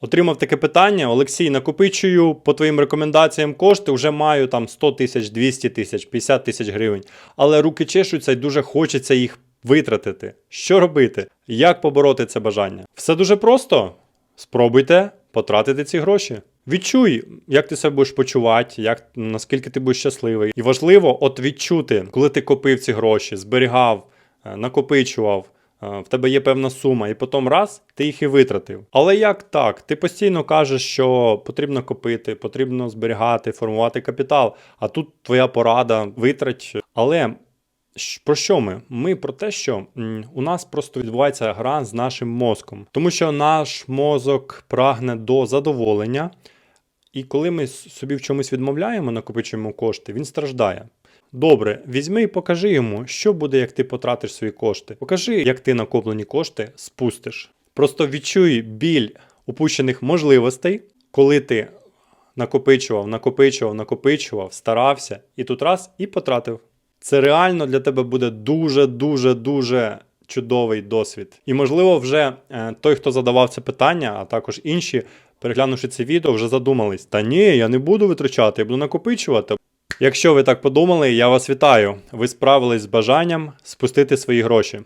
Отримав таке питання. Олексій, накопичую по твоїм рекомендаціям кошти, вже маю там 100 тисяч, 200 тисяч, 50 тисяч гривень. Але руки чешуться і дуже хочеться їх витратити. Що робити? Як побороти це бажання? Все дуже просто. Спробуйте потратити ці гроші. Відчуй, як ти себе будеш почувати, як, наскільки ти будеш щасливий. І важливо от відчути, коли ти копив ці гроші, зберігав, е, накопичував, в тебе є певна сума, і потім раз ти їх і витратив. Але як так? Ти постійно кажеш, що потрібно копити, потрібно зберігати, формувати капітал. А тут твоя порада, витрать. Але Про що ми? Ми про те, що у нас просто відбувається гра з нашим мозком, тому що наш мозок прагне до задоволення, і коли ми собі в чомусь відмовляємо, накопичуємо кошти, він страждає. Добре, візьми і покажи йому, що буде, як ти потратиш свої кошти. Покажи, як ти накоплені кошти спустиш. Просто відчуй біль упущених можливостей, коли ти накопичував, накопичував, накопичував, старався, і тут раз і потратив. Це реально для тебе буде дуже, дуже, дуже чудовий досвід. І можливо, вже е, той, хто задавав це питання, а також інші, переглянувши це відео, вже задумались: та ні, я не буду витрачати, я буду накопичувати. Якщо ви так подумали, я вас вітаю. Ви справились з бажанням спустити свої гроші.